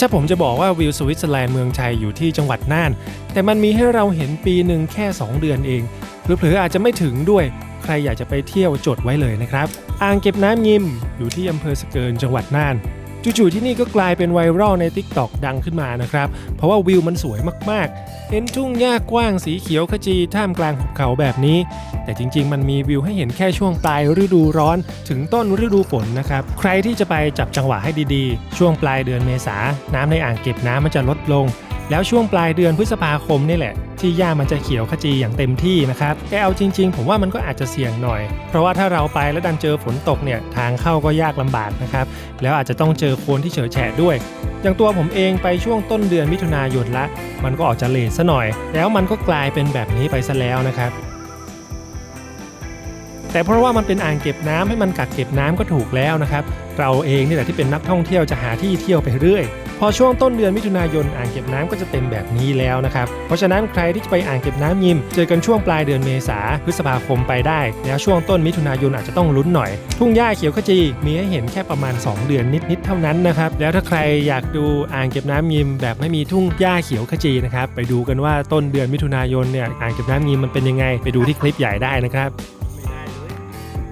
ถ้าผมจะบอกว่าวิวสวิตเซอร์แลนด์เมืองชัยอยู่ที่จังหวัดน่าน แต่มันมีให้เราเห็นปีหนึ่งแค่ 2 เดือนเอง หรือเผลออาจจะไม่ถึงด้วย ใครอยากจะไปเที่ยวจดไว้เลยนะครับ อ่างเก็บน้ำยิมอยู่ที่อำเภอสะเกินจังหวัดน่าน จู่ๆที่นี่ก็กลายเป็นไวรัลใน Tik t o อกดังขึ้นมานะครับ เพราะว่าวิวมันสวยมากๆ เห็นทุ่งหญ้ากว้างสีเขียวขจีท่ามกลางหุบเขาแบบนี้ แต่จริงๆ มันมีวิวให้เห็นแค่ช่วงปลายฤดูร้อน ถึงต้นฤดูฝนนะครับ ใครที่จะไปจับจังหวะให้ดีๆ ช่วงปลายเดือนเมษา น้ำในอ่างเก็บน้ำมันจะลดลง แล้วช่วงปลายเดือนพฤษภาคมนี่แหละ ที่หญ้ามันจะเขียวขจีอย่างเต็มที่นะครับ แต่เอาจริง ๆ ผมว่ามันก็อาจจะเสี่ยงหน่อย เพราะว่าถ้าเราไปแล้วดันเจอฝนตกเนี่ยทางเข้าก็ยากลำบากนะครับ แล้วอาจจะต้องเจอโคลนที่เฉอะแฉะด้วย อย่างตัวผมเองไปช่วงต้นเดือนมิถุนายนละ มันก็ออกจะเลทซะหน่อย แล้วมันก็กลายเป็นแบบนี้ไปซะแล้วนะครับ แต่เพราะว่ามันเป็นอ่างเก็บน้ำให้มันกักเก็บน้ำก็ถูกแล้วนะครับ เราเองนี่แหละที่เป็นนักท่องเที่ยวจะหาที่เที่ยวไปเรื่อย พอช่วงต้นเดือนมิถุนายนอ่างเก็บน้ำก็จะเต็มแบบนี้แล้วนะครับ เพราะฉะนั้นใครที่จะไปอ่างเก็บน้ำยิม เจอกันช่วงปลายเดือนเมษาพฤษภาคมไปได้ แล้วช่วงต้นมิถุนายนอาจจะต้องลุ้นหน่อย ทุ่งหญ้าเขียวขจีมีให้เห็นแค่ประมาณ 2 เดือนนิดๆเท่านั้นนะครับ แล้วถ้าใครอยากดูอ่างเก็บน้ำยิม แบบไม่มีทุ่งหญ้าเขียวขจีนะครับ ไปดูกันว่าต้นเดือนมิถุนายนเนี่ยอ่างเก็บน้ำยิมมันเป็นยังไง ไปดูที่คลิปใหญ่ได้นะครับ